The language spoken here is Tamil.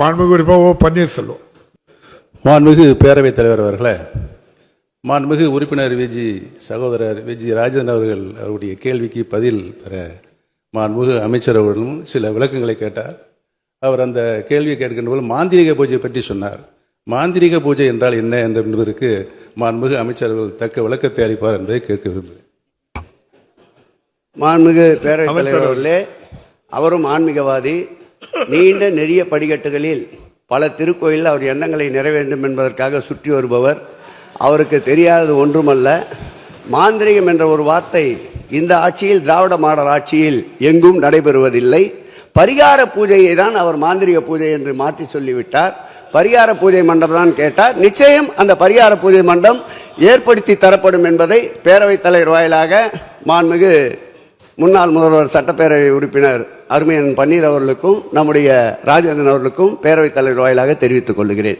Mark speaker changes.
Speaker 1: மாண்புமிகு உறுப்பினர் ஓ பன்னீர்செல்வம்.
Speaker 2: மாண்புமிகு பேரவைத் தலைவர் அவர்களே மாண்புமிகு உறுப்பினர் விஜி சகோதரர் விஜி ராஜேந்திரன் அவர்கள் அவருடைய கேள்விக்கு பதில் பெற மாண்புமிகு அமைச்சர் அவர்களும் சில விளக்கங்களை கேட்டார். அவர் அந்த கேள்வியை கேட்கின்ற போது மாந்திரிக பூஜை பற்றி சொன்னார். மாந்திரிக பூஜை என்றால் என்ன என்பதற்கு மாண்புமிகு அமைச்சர் அவர்கள் தக்க விளக்கத்தை அளிப்பார் என்பதை கேட்க விரும்புகிறேன்.
Speaker 3: மாண்புமிகு பேரவைத்
Speaker 1: அமைச்சர்
Speaker 3: தலைவர் அவர்களே அவரும் ஆன்மீகவாதி நீண்ட நெறிய படிக்கட்டுகளில் பல திருக்கோயிலில் அவர் எண்ணங்களை நிறைவேண்டும் என்பதற்காக சுற்றி வருபவர். அவருக்கு தெரியாதது ஒன்றுமல்ல. மாந்திரிகம் என்ற ஒரு வார்த்தை இந்த ஆட்சியில் திராவிட மாடல் ஆட்சியில் எங்கும் நடைபெறுவதில்லை. பரிகார பூஜையை தான் அவர் மாந்திரிக பூஜை என்று மாற்றி சொல்லிவிட்டார். பரிகார பூஜை மண்டபம் தான் கேட்டார். நிச்சயம் அந்த பரிகார பூஜை மண்டபம் ஏற்படுத்தி தரப்படும் என்பதை பேரவைத் தலைவர் வாயிலாக மாண்புமிகு முன்னாள் முதல்வர் சட்டப்பேரவை உறுப்பினர் அருமையன் பன்னீர் அவர்களுக்கும் நம்முடைய ராஜேந்திரன் அவர்களுக்கும் பேரவைத் தலைவர் வாயிலாக தெரிவித்துக் கொள்கிறேன்.